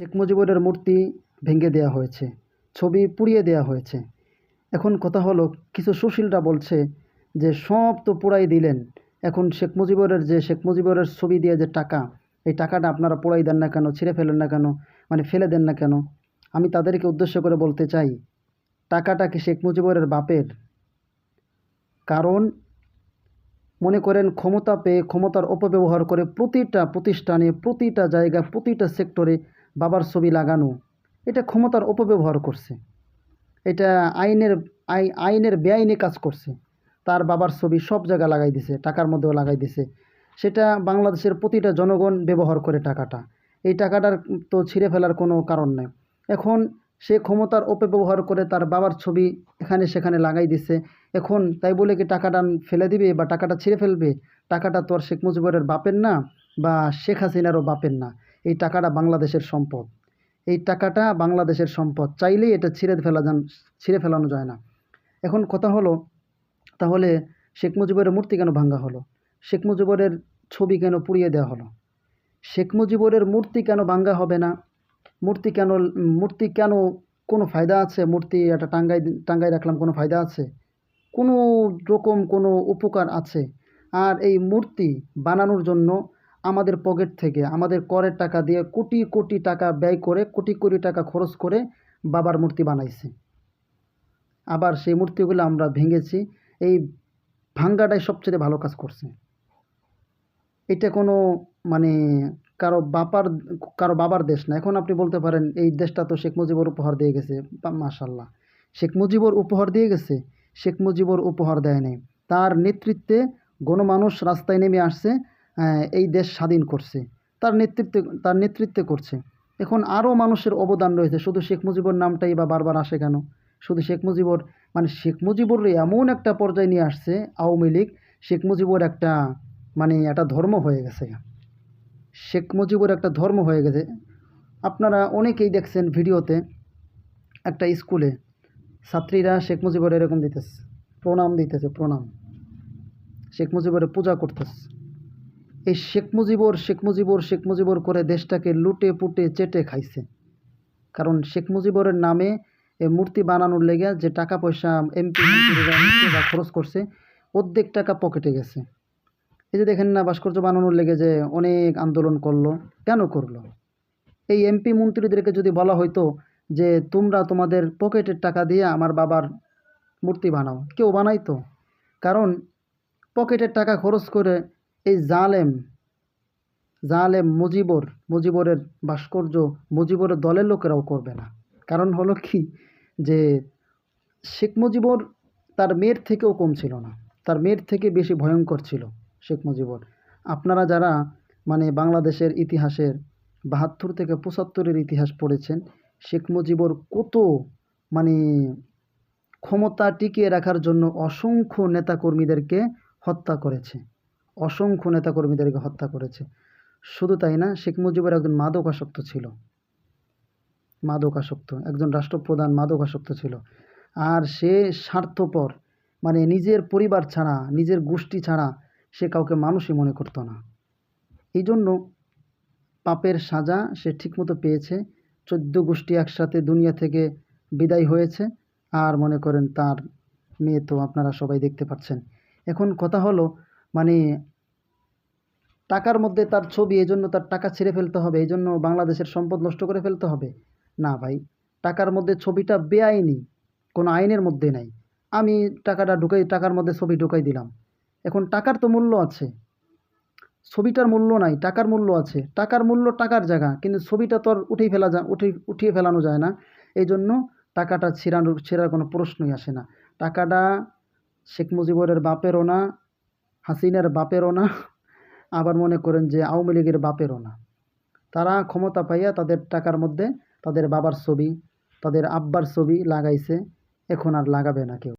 শেখ মুজিবুরের মূর্তি ভেঙে দেওয়া হয়েছে, ছবি পুড়িয়ে দেওয়া হয়েছে। এখন কথা হলো, কিছু সুশীলরা বলছে যে, সব তো পোড়াই দিলেন। এখন শেখ মুজিবুরের যে, শেখ মুজিবুরের ছবি দিয়ে যে টাকা, এই টাকাটা আপনারা পোড়াই দেন না কেন, ছিঁড়ে ফেলেন না কেন মানে ফেলে দেন না কেন? আমি তাদেরকে উদ্দেশ্য করে বলতে চাই, টাকাটা কি শেখ মুজিবুরের বাপের? কারণ মনে করেন, ক্ষমতা পেয়ে ক্ষমতার অপব্যবহার করে প্রতিটা প্রতিষ্ঠানে, প্রতিটা জায়গায়, প্রতিটা সেক্টরে বাবার ছবি লাগানো, এটা ক্ষমতার অপব্যবহার করছে। এটা আইনের, আই, আইনের বেআইনি কাজ করছে। তার বাবার ছবি সব জায়গায় লাগাই দিছে, টাকার মধ্যেও লাগাই দিছে। সেটা বাংলাদেশের প্রতিটা জনগণ ব্যবহার করে টাকাটা। এই টাকাটার তো ছিঁড়ে ফেলার কোনো কারণ নেই। এখন সে ক্ষমতার অপব্যবহার করে তার বাবার ছবি এখানে সেখানে লাগাই দিছে। এখন তাই বলে কি টাকাটা ফেলে দিবে বা টাকাটা ছিঁড়ে ফেলবে? টাকাটা তো আর শেখ মুজিবুরের বাপের না বা শেখ হাসিনারও বাপের না। এই টাকাটা বাংলাদেশের সম্পদ। এই টাকাটা বাংলাদেশের সম্পদ। চাইলেই এটা ছিঁড়ে ফেলা যান, ছিঁড়ে ফেলানো যায় না। এখন কথা হলো, তাহলে শেখ মুজিবুরের মূর্তি কেন ভাঙ্গা হলো? শেখ মুজিবুরের ছবি কেন পুড়িয়ে দেওয়া হলো? শেখ মুজিবুরের মূর্তি কেন ভাঙ্গা হবে না? মূর্তি কেন মূর্তি কেন কোনো ফায়দা আছে? মূর্তি একটা টাঙ্গাই টাঙ্গাই রাখলাম, কোনো ফায়দা আছে? কোনো রকম কোনো উপকার আছে? আর এই মূর্তি বানানোর জন্য আমাদের পকেট থেকে, আমাদের করের টাকা দিয়ে কোটি কোটি টাকা ব্যয় করে, কোটি কোটি টাকা খরচ করে বাবার মূর্তি বানাইছে। আবার সেই মূর্তিগুলো আমরা ভেঙেছি, এই ভাঙ্গাটাই সবচেয়ে ভালো কাজ করছে। এটা কোনো মানে কারও বাপার, কারও বাবার দেশ না। এখন আপনি বলতে পারেন, এই দেশটা তো শেখ মুজিবুর উপহার দিয়ে গেছে মাশাল্লাহ শেখ মুজিবর উপহার দিয়ে গেছে, শেখ মুজিবর উপহার দেয় নাই। তার নেতৃত্বে গণমানুষ রাস্তায় নেমে আসছে এই দেশ স্বাধীন করছে, তার নেতৃত্বে তার নেতৃত্বে করছে। এখন আরও মানুষের অবদান রয়েছে। শুধু শেখ মুজিবুর নামটাই বা বারবার আসে কেন? শুধু শেখ মুজিবুর মানে শেখ মুজিবুর এমন একটা পর্যায়ে নিয়ে আসছে আওয়ামী লীগ, শেখ মুজিবুর একটা মানে একটা ধর্ম হয়ে গেছে। শেখ মুজিবুর একটা ধর্ম হয়ে গেছে। আপনারা অনেকেই দেখছেন ভিডিওতে একটা স্কুলে ছাত্রীরা শেখ মুজিবুর এরকম দিতেছে, প্রণাম দিতেছে, প্রণাম। শেখ মুজিবুরের পূজা করতেছে। এই শেখ মুজিবর শেখ মুজিবর শেখ মুজিবর করে দেশটাকে লুটে পুটে চেটে খাইছে। কারণ শেখ মুজিবরের নামে এই মূর্তি বানানোর লেগে যে টাকা পয়সা এমপি খরচ করছে, অর্ধেক টাকা পকেটে গেছে। এই যে দেখেন না, ভাস্কর্য বানানোর লেগে যে অনেক আন্দোলন করল, কেন করল? এই এমপি মন্ত্রীদেরকে যদি বলা হয়তো যে তোমরা তোমাদের পকেটের টাকা দিয়ে আমার বাবার মূর্তি বানাও, কেউ বানাইতো? কারণ পকেটের টাকা খরচ করে এই জালেম জালেম মুজিবর, মুজিবরের ভাস্কর্য মুজিবরের দলের লোকেরাও করবে না। কারণ হলো কি? যে শেখ মুজিবর তার মেয়ের থেকেও কম ছিল না। তার মেয়ের থেকে বেশি ভয়ঙ্কর ছিল শেখ মুজিবর। আপনারা যারা মানে বাংলাদেশের ইতিহাসের বাহাত্তর থেকে পঁচাত্তরের ইতিহাস পড়েছেন, শেখ মুজিবর কত মানে ক্ষমতা টিকিয়ে রাখার জন্য অসংখ্য নেতাকর্মীদেরকে হত্যা করেছে। অসংখ্য নেতাকর্মীদেরকে হত্যা করেছে। শুধু তাই না, শেখ মুজিবর একজন মাদকাসক্ত ছিল। মাদকাসক্ত, একজন রাষ্ট্রপ্রধান মাদকাসক্ত ছিল। আর সে স্বার্থপর মানে নিজের পরিবার ছাড়া, নিজের গোষ্ঠী ছাড়া সে কাউকে মানুষই মনে করতো না। এই জন্য পাপের সাজা সে ঠিকমতো পেয়েছে। চোদ্দ গোষ্ঠী একসাথে দুনিয়া থেকে বিদায় হয়েছে। আর মনে করেন তার মেয়ে তো আপনারা সবাই দেখতে পাচ্ছেন। এখন কথা হলো মানে টাকার মধ্যে তার ছবি এই জন্য তার টাকা ছেড়ে ফেলতে হবে এই জন্য বাংলাদেশের সম্পদ নষ্ট করে ফেলতে হবে। না ভাই, টাকার মধ্যে ছবিটা বেআইনি, কোনো আইনের মধ্যে নাই। আমি টাকাটা ঢুকাই, টাকার মধ্যে ছবি ঢুকাই দিলাম। এখন টাকার তো মূল্য আছে। ছবিটার মূল্য নাই, টাকার মূল্য আছে। টাকার মূল্য টাকার জায়গা, কিন্তু ছবিটা তো আর উঠেই ফেলা যায় উঠে উঠিয়ে ফেলানো যায় না। এই জন্য টাকাটা ছিঁড়ানোর, ছেঁড়ার কোনো প্রশ্নই আসে না। টাকাটা শেখ মুজিবরের বাপেরও না হাসিনার বাপেরও না, আবার মনে করেন যে আওয়ামী লীগের বাপেরও না। তারা ক্ষমতা পাইয়া তাদের টাকার মধ্যে তাদের বাবার ছবি, তাদের আব্বার ছবি লাগাইছে, এখন আর লাগাবে না কেউ।